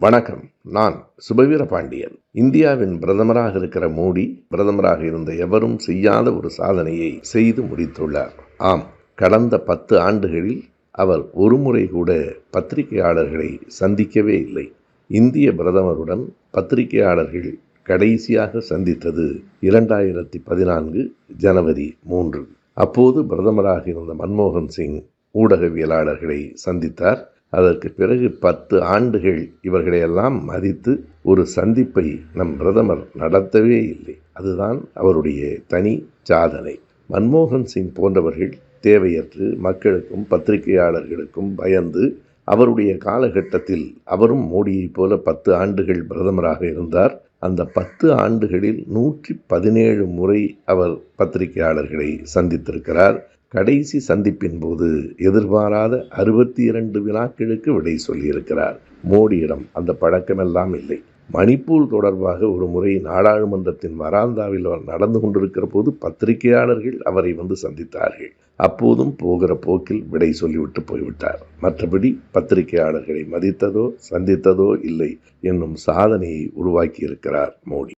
வணக்கம். நான் சுபவீர பாண்டியன். இந்தியாவின் பிரதமராக இருக்கிற மோடி பிரதமராக இருந்த எவரும் செய்யாத ஒரு சாதனையை செய்து முடித்துள்ளார். ஆம் கடந்த பத்து ஆண்டுகளில் அவர் ஒருமுறை கூட பத்திரிகையாளர்களை சந்திக்கவே இல்லை. இந்திய பிரதமருடன் பத்திரிகையாளர்கள் கடைசியாக சந்தித்தது இரண்டாயிரத்தி பதினான்கு ஜனவரி மூன்று. அப்போது பிரதமராக இருந்த மன்மோகன் சிங் ஊடகவியலாளர்களை சந்தித்தார். அதற்கு பிறகு பத்து ஆண்டுகள் இவர்களையெல்லாம் மதித்து ஒரு சந்திப்பை நம் பிரதமர் நடத்தவே இல்லை. அதுதான் அவருடைய தனி சாதனை. மன்மோகன் சிங் போன்றவர்கள் தேவையற்று மக்களுக்கும் பத்திரிகையாளர்களுக்கும் பயந்து அவருடைய காலகட்டத்தில் அவரும் மோடியைப் போல பத்து ஆண்டுகள் பிரதமராக இருந்தார். அந்த பத்து ஆண்டுகளில் நூற்றி பதினேழு முறை அவர் பத்திரிகையாளர்களை சந்தித்திருக்கிறார். கடைசி சந்திப்பின் போது எதிர்பாராத அறுபத்தி இரண்டு வினாக்களுக்கு விடை சொல்லியிருக்கிறார். மோடியிடம் அந்த பழக்கமெல்லாம் இல்லை. மணிப்பூர் தொடர்பாக ஒரு முறை நாடாளுமன்றத்தின் வராந்தாவில் அவர் நடந்து கொண்டிருக்கிற போது பத்திரிகையாளர்கள் அவரை வந்து சந்தித்தார்கள். அப்போதும் போகிற போக்கில் விடை சொல்லிவிட்டு போய்விட்டார். மற்றபடி பத்திரிகையாளர்களை மதித்ததோ சந்தித்ததோ இல்லை என்னும் சாதனையை உருவாக்கியிருக்கிறார் மோடி.